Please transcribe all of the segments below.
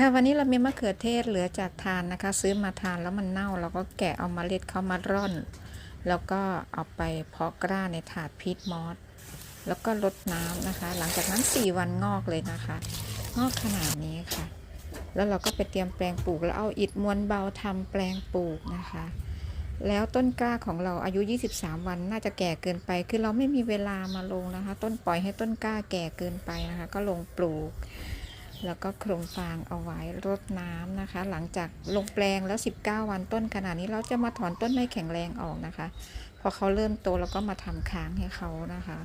ค่ะวันนี้เรามีมะเขือเทศเหลือจากทานนะคะ ซื้อมาทานแล้วมันเน่าเราก็แกะเอามาเล็ดเข้ามาร่อน แล้วก็เอาไปเพาะกล้าในถาดพีทมอสแล้วก็ลดน้ำนะคะ หลังจากนั้น 4 วันงอกเลยนะคะ งอกขนาดนี้ค่ะ แล้วเราก็ไปเตรียมแปลงปลูก แล้วเอาอิฐมวลเบาทำแปลงปลูกนะคะ แล้วต้นกล้าของเราอายุ 23 วันน่าจะแก่เกินไป คือเราไม่มีเวลามาลงนะคะ ต้นปล่อยให้ต้นกล้าแก่เกินไปนะคะ ก็ลงปลูก แล้วก็โครงฟางเอาไว้รดน้ำนะคะ หลังจากลงแปลงแล้ว 19 วันต้นขนาดนี้เราจะมาถอนต้นไม้แข็งแรงออกนะคะ พอเขาเริ่มโตแล้วก็มาทำค้างให้เขานะคะ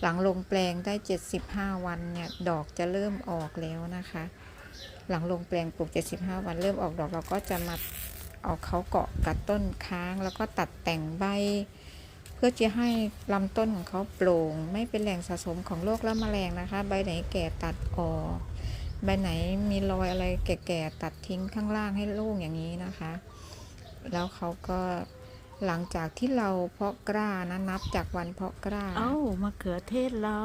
หลังลงแปลงได้ 75 วันเนี่ยดอกจะเริ่มออกแล้วนะคะ หลังลงแปลงปลูก 75 วันเริ่มออกดอกเราก็จะมาเอาเขาเกาะกับต้นค้าง แล้วก็ตัดแต่งใบเพื่อจะให้ลำต้นของเขาโปร่ง ไม่เป็นแหล่งสะสมของโรคและแมลงนะคะ ใบไหนแก่ตัดออก ใบไหนมีรอยอะไรแก่ๆตัดทิ้งข้างล่างให้โล่งอย่างนี้นะคะ แล้วเขาก็หลังจากที่เราเพาะกล้านะนับจากวันเพาะกล้า เอ้ามะเขือเทศเรา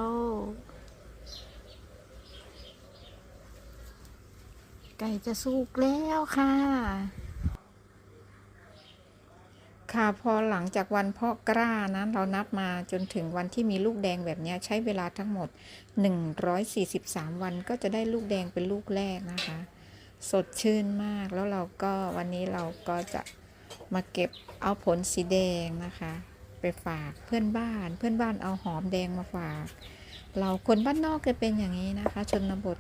ไก่จะสุกแล้วค่ะ ค่ะพอหลังจากวันเพาะกล้านะเรานับมาจนถึงวันที่มีลูกแดงแบบเนี้ยใช้เวลาทั้งหมด 143 วันก็จะได้ลูกแดงเป็นลูกแรกนะคะ สดชื่นมากแล้วเราก็วันนี้เราก็จะมาเก็บเอาผลสีแดงนะคะ ไปฝากเพื่อนบ้าน เพื่อนบ้านเอาหอมแดงมาฝาก เราคนบ้านนอกจะเป็นอย่างนี้นะคะ ชนบท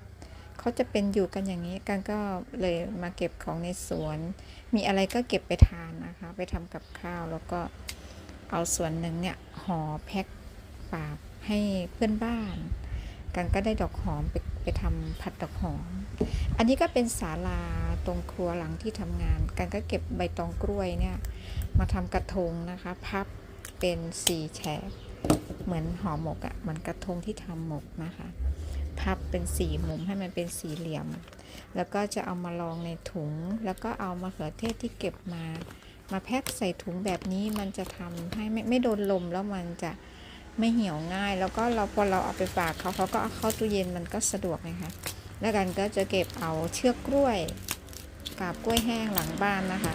เขาจะเป็นอยู่กันอย่างนี้กันก็เลยมาเก็บของในสวน มีอะไรก็เก็บไปทานนะคะ ไปทำกับข้าวแล้วก็เอาส่วนหนึ่งเนี่ยห่อแพ็คฝากให้เพื่อนบ้าน กันก็ได้ดอกหอมไปไปทำผัดดอกหอม อันนี้ก็เป็นศาลาตรงครัวหลังที่ทำงาน กันก็เก็บใบตองกล้วยเนี่ยมาทำกระทงนะคะ พับเป็นสี่แฉกเหมือนห่อหมกอะ่ะเหมือนกระทงที่ทำหมกนะคะ พับเป็นสี่มุมให้มันเป็นสี่เหลี่ยม แล้วก็จะเอามาลองในถุง แล้วก็เอามะเขือเทศที่เก็บมา มาแพ็คใส่ถุงแบบนี้มันจะทำให้ไม่ไม่โดนลมแล้วมันจะไม่เหี่ยวง่าย แล้วก็เราพอเราเอาไปฝากเขาเขาก็เอาเข้าตู้เย็นมันก็สะดวกนะคะ แล้วกันก็จะเก็บเอาเชือกกล้วยกาบกล้วยแห้งหลังบ้านนะคะ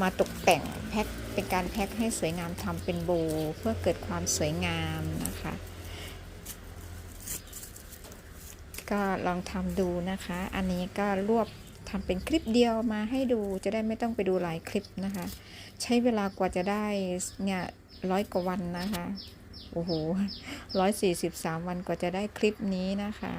มาตกแต่งแพ็คเป็นการแพ็คให้สวยงามทำเป็นโบว์เพื่อเกิดความสวยงามนะคะ ก็ลองทำดูนะคะ อันนี้ก็รวบทำเป็นคลิปเดียวมาให้ดูจะได้ไม่ต้องไปดูหลายคลิปนะคะ ใช้เวลากว่าจะได้เนี่ยร้อยกว่าวันนะคะ โอ้โหร้อยสี่สิบสามวันกว่าจะได้คลิปนี้นะคะ